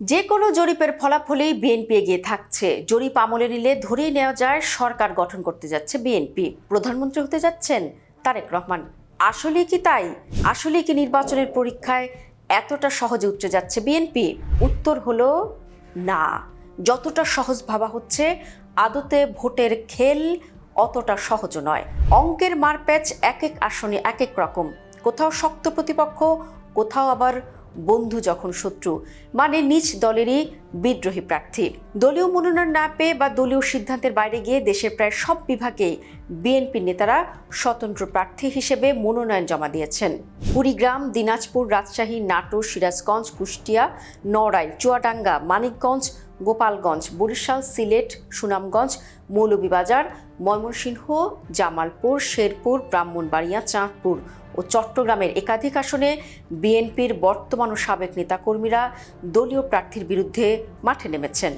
যে কোনো জরিপের ফলাফলেই বিএনপি এগিয়ে থাকছে। জরিপ আমলে নিলে ধরেই নেওয়া যায় সরকার গঠন করতে যাচ্ছে বিএনপি। প্রধানমন্ত্রী হতে যাচ্ছেন তারেক রহমান। আসলে কি তাই? আসলে কি নির্বাচনের পরীক্ষায় এতটা সহজে উঠতে যাচ্ছে বিএনপি? উত্তর হলো না। যতটা সহজ ভাবা হচ্ছে, আদতে ভোটের খেল অতটা সহজ নয়। অঙ্কের মারপ্যাচ এক এক আসনে এক এক রকম। কোথাও শক্ত প্রতিপক্ষ, কোথাও আবার বন্ধু যখন শত্রু মানে নিজ দলেরই বিদ্রোহী প্রার্থী। দলীয় মনোনয়ন না পেয়ে বা দলীয় সিদ্ধান্তের বাইরে গিয়ে দেশের প্রায় সব বিভাগে বিএনপির নেতারা স্বতন্ত্র প্রার্থী হিসেবে মনোনয়ন জমা দিয়েছেন। কুড়িগ্রাম, দিনাজপুর, রাজশাহী, নাটোর, সিরাজগঞ্জ, কুষ্টিয়া, নড়াইল, চুয়াডাঙ্গা, মানিকগঞ্জ, গোপালগঞ্জ, বরিশাল, সিলেট, সুনামগঞ্জ, মৌলভীবাজার, ময়মনসিংহ, জামালপুর, শেরপুর, ব্রাহ্মণবাড়িয়া, চাঁদপুর ও চট্টগ্রামের একাধিক আসনে বিএনপির বর্তমান ও সাবেক নেতাকর্মীরা দলীয় প্রার্থীর বিরুদ্ধে মাঠে নেমেছেন।